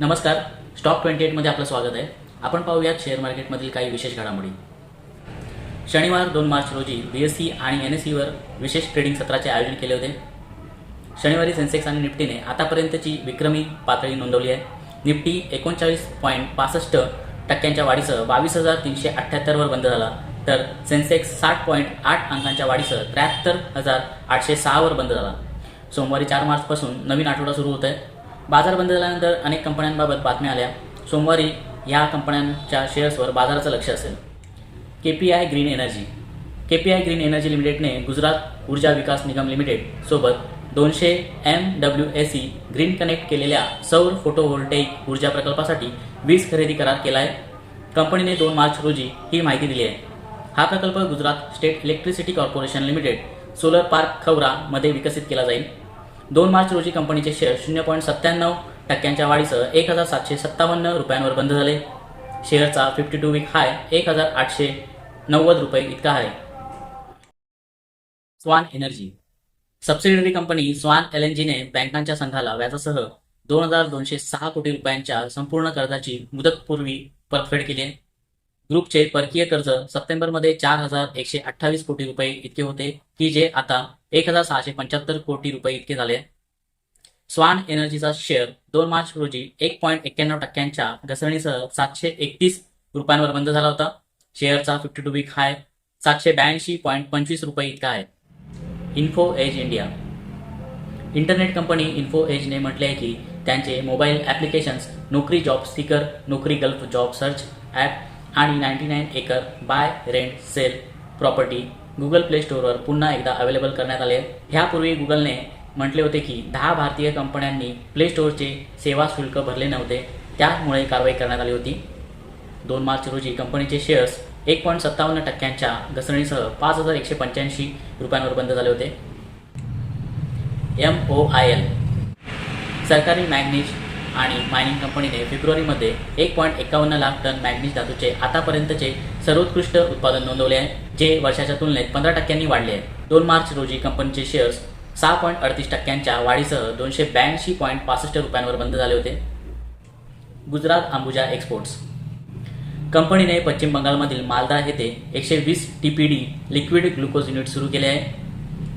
नमस्कार. Stock twenty एटमध्ये आपलं स्वागत आहे. आपण पाहूयात शेअर मार्केटमधील काही विशेष घडामोडी. शनिवार दोन मार्च रोजी बी एस सी आणि एन एस सीवर विशेष ट्रेडिंग सत्राचे आयोजन केले होते. शनिवारी सेन्सेक्स आणि निफ्टीने आतापर्यंतची विक्रमी पातळी नोंदवली आहे. निफ्टी एकोणचाळीस पॉईंट पासष्ट टक्क्यांच्या वाढीसह बावीस हजार तीनशे अठ्ठ्याहत्तरवर बंद झाला. तर सेन्सेक्स साठ पॉईंट आठ अंकांच्या वाढीसह त्र्याहत्तर हजार आठशे सहावर बंद झाला. सोमवारी चार मार्चपासून नवीन आठवडा सुरू होत आहे बाजार बंद झाल्यानंतर अनेक कंपन्यांबाबत बातम्या आल्या. सोमवारी या कंपन्यांच्या शेअर्सवर बाजाराचं लक्ष असेल. K P I green energy. K P I green energy लिमिटेडने Gujarat Urja Vikas Nigam limited सोबत दोनशे M W A C green connect केलेल्या सौर फोटोव्होल्टेक ऊर्जा प्रकल्पासाठी वीज खरेदी करार केला आहे कंपनीने दोन मार्च रोजी ही माहिती दिली आहे. हा प्रकल्प Gujarat state electricity corporation limited solar park खवरामध्ये विकसित केला जाईल. दोन मार्च रोजी कंपनीचे शेअर शून्य पॉईंट सत्त्याण्णव टक्क्यांच्या वाढीसह एक हजार सातशे सत्तावन्न रुपयांवर बंद झाले. शेअरचा फिफ्टी टू वीक हाय एक हजार आठशे नव्वद रुपये इतका आहे. Swan energy. Subsidiary company swan L N जीने बँकांच्या संघाला व्याजासह दोन हजार दोनशे सहा कोटी रुपयांच्या संपूर्ण कर्जाची मुदतपूर्वी परतफेड केली आहे. ग्रुपचे परकीय कर्ज सप्टेंबरमध्ये चार हजार एकशे अठ्ठावीस कोटी रुपये इतके होते की जे आता एक हजार सहाशे पंच्याहत्तर कोटी रुपये इतके झाले. स्वान एनर्जीचा शेअर दोन मार्च रोजी एक पॉईंट एक्क्याण्णव टक्क्यांच्या घसरणीसह सातशे एकतीस रुपयांवर बंद झाला होता. शेअरचा फिफ्टी टू वीक हाय सातशे ब्याऐंशी पॉईंट पंचवीस रुपये इतका आहे. Info edge India internet company info एजने म्हटले आहे की त्यांचे mobile applications Naukri job sticker Naukri gulf job search app आणि ninety nine acre buy rent sell property Google play स्टोअरवर पुन्हा एकदा अवेलेबल करण्यात आले. ह्यापूर्वी गुगलने म्हटले होते की दहा भारतीय कंपन्यांनी प्ले स्टोअरचे सेवा शुल्क भरले नव्हते. त्यामुळे कारवाई करण्यात आली होती. दोन मार्च रोजी कंपनीचे शेअर्स एक पॉईंट सत्तावन्न टक्क्यांच्या घसरणीसह पाच हजार एकशे पंच्याऐंशी रुपयांवर बंद झाले होते. एम ओ आय एल सरकारी मॅग्नीज आणि मायनिंग कंपनीने फेब्रुवारीमध्ये एक पॉईंट एकावन्न लाख टन मॅग्नीज धातूचे आतापर्यंतचे सर्वोत्कृष्ट उत्पादन नोंदवले आहे जे वर्षाच्या तुलनेत पंधरा टक्क्यांनी वाढले आहे. दोन मार्च रोजी कंपनीचे शेअर्स सहा पॉईंट अडतीस टक्क्यांच्या वाढीसह दोनशे ब्याऐंशी पॉईंट पासष्ट रुपयांवर बंद झाले होते. गुजरात अंबुजा एक्सपोर्ट्स कंपनीने पश्चिम बंगालमधील मालदा येथे एकशे वीस T P D liquid glucose unit सुरू केले आहे.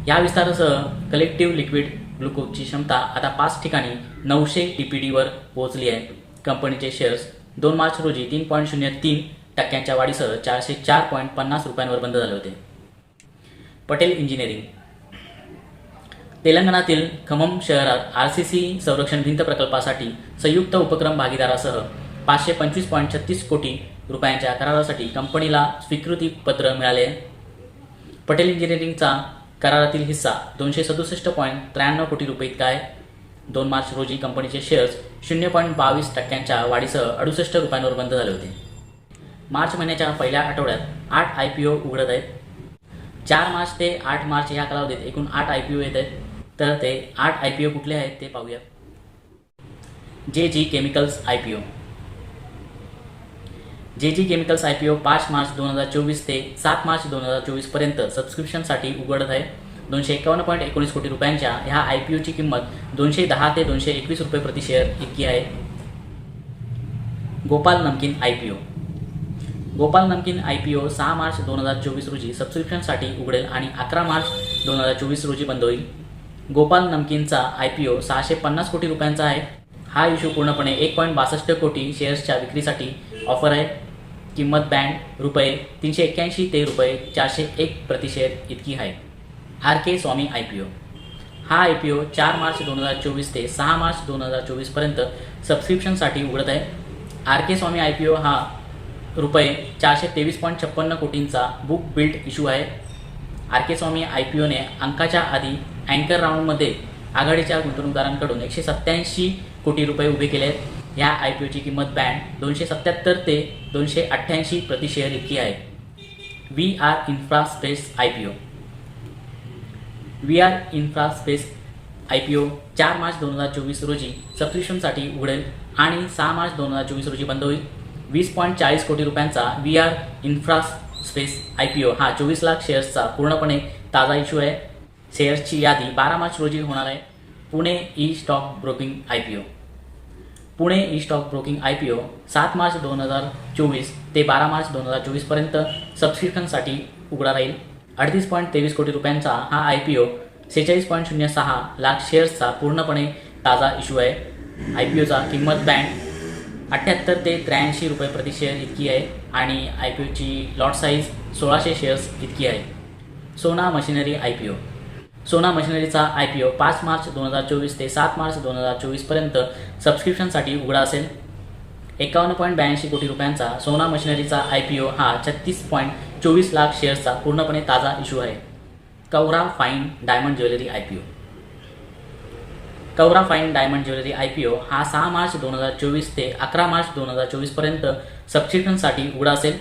या विस्तारासह कलेक्टिव्ह लिक्विड ग्लुकोजची क्षमता आता पाच ठिकाणी नऊशे टी पी डीवर पोहोचली आहे. कंपनीचे शेअर्स दोन मार्च रोजी तीन पॉईंट शून्य तीन टक्क्यांच्या वाढीसह चारशे चार पॉईंट पन्नास रुपयांवर बंद झाले होते. पटेल इंजिनिअरिंग. तेलंगणातील खमम शहरात आर सी सी संरक्षण भिंत प्रकल्पासाठी संयुक्त उपक्रम भागीदारासह पाचशे पंचवीस पॉईंट छत्तीस कोटी रुपयांच्या करारासाठी कंपनीला स्वीकृती पत्र मिळाले पटेल इंजिनिअरिंगचा करारातील हिस्सा दोनशे सदुसष्ट पॉईंट त्र्याण्णव कोटी रुपये इतका आहे. दोन मार्च रोजी कंपनीचे शेअर्स शून्य पॉईंट बावीस टक्क्यांच्या वाढीसह अडुसष्ट रुपयांवर बंद झाले होते. मार्च महिन्याच्या पहिल्या आठवड्यात आठ आय पी ओ उघडत आहेत. चार मार्च ते आठ मार्च या कालावधीत एकूण आठ आय पी ओ येत आहेत. तर ते आठ आय पी ओ कुठले आहेत ते पाहूया. J G chemicals I P O J G chemicals I P O पाच मार्च दोन हजार चोवीस ते सात मार्च दोन हजार चोवीसपर्यंत सबस्क्रिप्शनसाठी उघडत आहे. दोनशे एकावन्न पॉईंट एकोणीस कोटी रुपयांच्या ह्या आय पी ओची किंमत दोनशे दहा ते दोनशे एकवीस रुपये प्रति शेअर इतकी आहे. गोपाल नमकीन आय पी ओ. गोपाल नमकीन आय पी ओ सहा मार्च दोन हजार चोवीस रोजी सबस्क्रिप्शनसाठी उघडेल आणि अकरा मार्च दोन हजार चोवीस रोजी बंद होईल. गोपाल नमकीनचा आय पी ओ सहाशे पन्नास कोटी रुपयांचा आहे. हा इश्यू पूर्णपणे एक पॉईंट बासष्ट कोटी शेअर्सच्या विक्रीसाठी ऑफर आहे. किंमत बँड रुपये तीनशे एक्क्याऐंशी ते रुपये चारशे एक प्रतिशेअर इतकी आहे. R K Swami I P O. हा आय पी ओ चार मार्च दोन हजार चोवीस ते सहा मार्च दोन हजार चोवीसपर्यंत सबस्क्रिप्शनसाठी उघडत आहे. R K Swami I P O हा रुपये चारशे तेवीस पॉईंट छप्पन्न कोटींचा बुक बिल्ट इश्यू आहे. R K Swami I P one अंकाच्या आधी अँकर राऊंडमध्ये आघाडीच्या गुंतवणूकदारांकडून एकशे सत्याऐंशी कोटी रुपये उभे केले आहेत. या आय पी ओची किंमत बँड दोनशे सत्याहत्तर ते दोनशे अठ्ठ्याऐंशी प्रति शेअर इतकी आहे. V R infraspace I P O V R infraspace I P O चार मार्च दोन हजार चोवीस रोजी सबस्क्रिप्शनसाठी उघडेल आणि सहा मार्च दोन हजार चोवीस रोजी बंद होईल. वीस पॉईंट चाळीस कोटी रुपयांचा V R infraspace I P O हा चोवीस लाख शेअर्सचा पूर्णपणे ताजा इश्यू आहे. शेअर्सची यादी बारा मार्च रोजी होणार आहे. Pune E stock broking I P O Pune E stock broking I P O सात मार्च दोन हजार चोवीस ते बारा मार्च दोन हजार चोवीसपर्यंत सबस्क्रिप्शनसाठी उघडा राहील. अडतीस पॉईंट तेवीस कोटी रुपयांचा हा आय पी ओ सेहेचाळीस पॉईंट शून्य सहा लाख शेअर्सचा पूर्णपणे ताजा इश्यू आहे. आय पी ओचा किंमत बँड अठ्ठ्याहत्तर ते त्र्याऐंशी रुपये प्रति शेअर इतकी आहे आणि आय पी ओची लॉट साईज सोळाशे शेअर्स इतकी आहे. Sona machinery I P O Sona मशिनरीचा I P O पाच मार्च दोन हजार चोवीस ते सात मार्च दोन हजार चोवीसपर्यंत सबस्क्रिप्शनसाठी उघडा असेल. एकावन्न पॉईंट ब्याऐंशी कोटी रुपयांचा सोना मशिनरीचा आय पी ओ हा छत्तीस पॉईंट चोवीस लाख शेअर्सचा पूर्णपणे ताजा इश्यू आहे. Kaura fine diamond jewellery I P O. Kaura fine diamond jewellery I P O हा सहा मार्च दोन हजार चोवीस ते अकरा मार्च दोन हजार चोवीसपर्यंत सबस्क्रिप्शनसाठी उघडा असेल.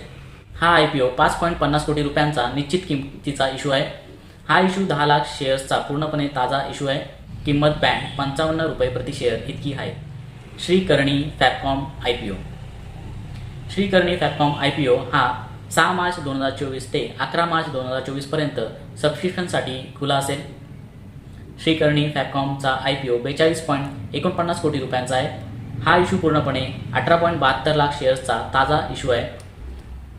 हा आय पी ओ पाच पॉईंट पन्नास कोटी रुपयांचा निश्चित किंमतीचा इश्यू आहे. हा इश्यू दहा लाख शेअर्सचा पूर्णपणे ताजा इश्यू आहे. किंमत बँड पंचावन्न रुपये प्रति शेअर इतकी आहे. Shrikarni Fabcom I P O Shrikarni Fabcom I P O हा सहा मार्च दोन हजार चोवीस ते अकरा मार्च दोन हजार चोवीसपर्यंत सबस्क्रिप्शनसाठी खुला असेल. श्रीकर्णी फॅपकॉमचा आय पी ओ बेचाळीस पॉईंट एकोणपन्नास कोटी रुपयांचा आहे. हा इश्यू पूर्णपणे अठरा पॉईंट बहात्तर लाख शेअर्सचा ताजा इश्यू आहे.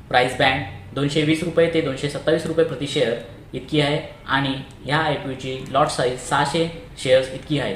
प्राईस बँड दोनशे वीस रुपये ते दोनशे सत्तावीस रुपये प्रति शेअर इतकी आहे आणि ह्या आय पी ओची लॉट साईज सहाशे शेअर्स इतकी आहे.